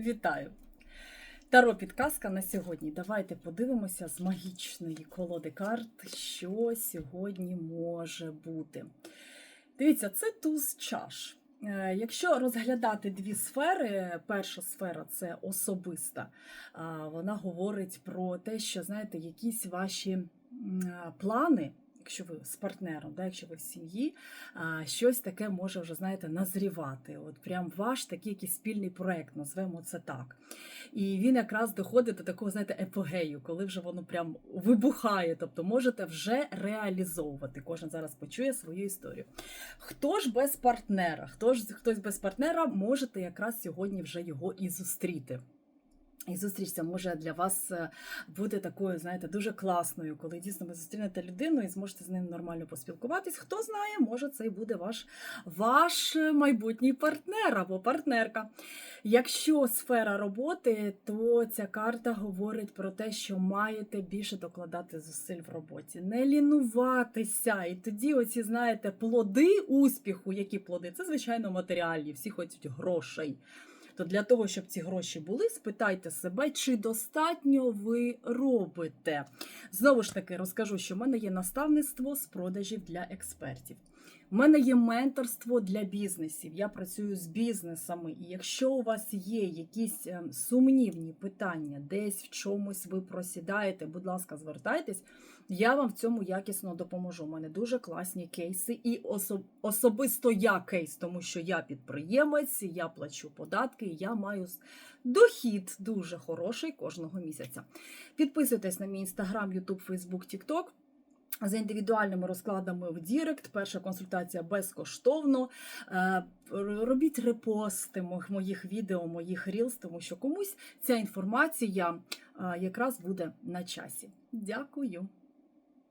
Вітаю! Таро підказка на сьогодні. Давайте подивимося з магічної колоди карт, що сьогодні може бути. Дивіться, це туз чаш. Е, Якщо розглядати дві сфери, перша сфера це особиста. Вона говорить про те, що знаєте, якісь ваші плани. Якщо ви з партнером, да, якщо ви в сім'ї, щось таке може вже знаєте назрівати. От прям ваш такий якийсь спільний проект, назвемо це так. І він якраз доходить до такого, знаєте, епогею, коли вже воно прям вибухає. Тобто можете вже реалізовувати. Кожен зараз почує свою історію. Хто ж без партнера? Хто ж хтось без партнера, можете якраз сьогодні вже його і зустріти. І зустрічця може для вас е, бути такою, знаєте, дуже класною, коли дійсно ви зустрінете людину і зможете з ним нормально поспілкуватись. Хто знає, може це і буде ваш, ваш майбутній партнер або партнерка. Якщо сфера роботи, то ця карта говорить про те, що маєте більше докладати зусиль в роботі, не лінуватися. І тоді, оці, знаєте, плоди успіху, які плоди, це звичайно матеріальні, всі хочуть грошей. То для того, щоб ці гроші були, спитайте себе, чи достатньо ви робите. Знову ж таки, розкажу, що в мене є наставництво з продажів для експертів. У мене є менторство для бізнесів. Я працюю з бізнесами. І якщо у вас є якісь ем, сумнівні питання, десь в чомусь ви просідаєте, будь ласка, звертайтесь. Я вам в цьому якісно допоможу. У мене дуже класні кейси, і осо- особисто я кейс, тому що я підприємець, я плачу податки, я маю дохід дуже хороший кожного місяця. Підписуйтесь на мій інстаграм, Ютуб, Фейсбук, Тікток. За індивідуальними розкладами в Дірект, перша консультація безкоштовно. Е, Робіть репости мо- моїх відео, моїх рілз, тому що комусь ця інформація е, якраз буде на часі. Дякую.